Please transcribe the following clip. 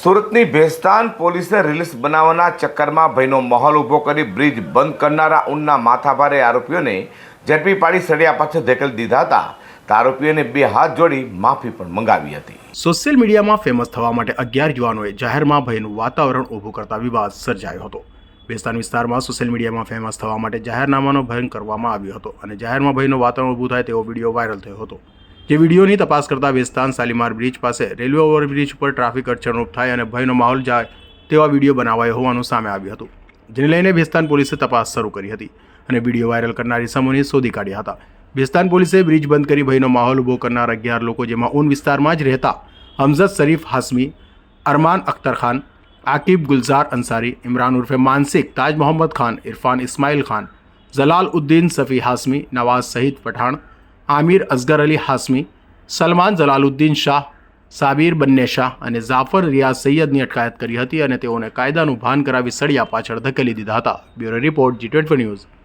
સુરતની ભેસ્તાન પોલીસે રિલીઝ બનાવવાના ચક્કરમાં ભયનો માહોલ ઊભો કરી બ્રિજ બંધ કરનારા ઉનના માથાભારે આરોપીઓને ઝડપી પાડી સળિયા પાછળ ધકેલી દીધા હતા. આરોપીઓને બે હાથ જોડી માફી પણ મંગાવી હતી. સોશિયલ મીડિયામાં ફેમસ થવા માટે અગિયાર યુવાનોએ જાહેરમાં ભયનું વાતાવરણ ઊભું કરતા વિવાદ સર્જાયો હતો. બેસ્તાન વિસ્તારમાં સોશિયલ મીડિયામાં ફેમસ થવા માટે જાહેરનામાનો ભંગ કરવામાં આવ્યો હતો અને જાહેરમાં ભયનું વાતાવરણ ઊભું થાય તેવો વીડિયો વાયરલ થયો હતો. જે વિડીયોની તપાસ કરતા વેસ્તાન શાલીમાર બ્રિજ પાસે રેલવે ઓવરબ્રિજ પર ટ્રાફિક અડચણરૂપ થાય અને ભયનો માહોલ જાય તેવા વીડિયો બનાવાયો હોવાનું સામે આવ્યું હતું, જેને લઈને બેસ્તાન પોલીસે તપાસ શરૂ કરી હતી અને વીડિયો વાયરલ કરનાર ઇસમોને શોધી કાઢ્યા હતા. બેસ્તાન પોલીસે બ્રિજ બંધ કરી ભયનો માહોલ ઊભો કરનાર અગિયાર લોકો જેમાં ઊન વિસ્તારમાં જ રહેતા હમઝદ શરીફ હાસમી, અરમાન અખ્તર ખાન, આકિબ ગુલઝાર અંસારી, ઇમરાન ઉર્ફે માનસિક, તાજ મોહમ્મદ ખાન, ઇરફાન ઇસ્માઇલ ખાન, જલાલ ઉદ્દીન સફી હાસમી, નવાઝ સહીદ પઠાણ આમિર અઝગર અલી હાસમી, સલમાન જલાલુદ્દીન શાહ, સાબિર બન્ને શાહ અને જાફર રિયાઝ સૈયદની અટકાયત કરી હતી અને તેઓને કાયદાનું ભાન કરાવી સળિયા પાછળ ધકેલી દીધા હતા. Bureau report G twenty news.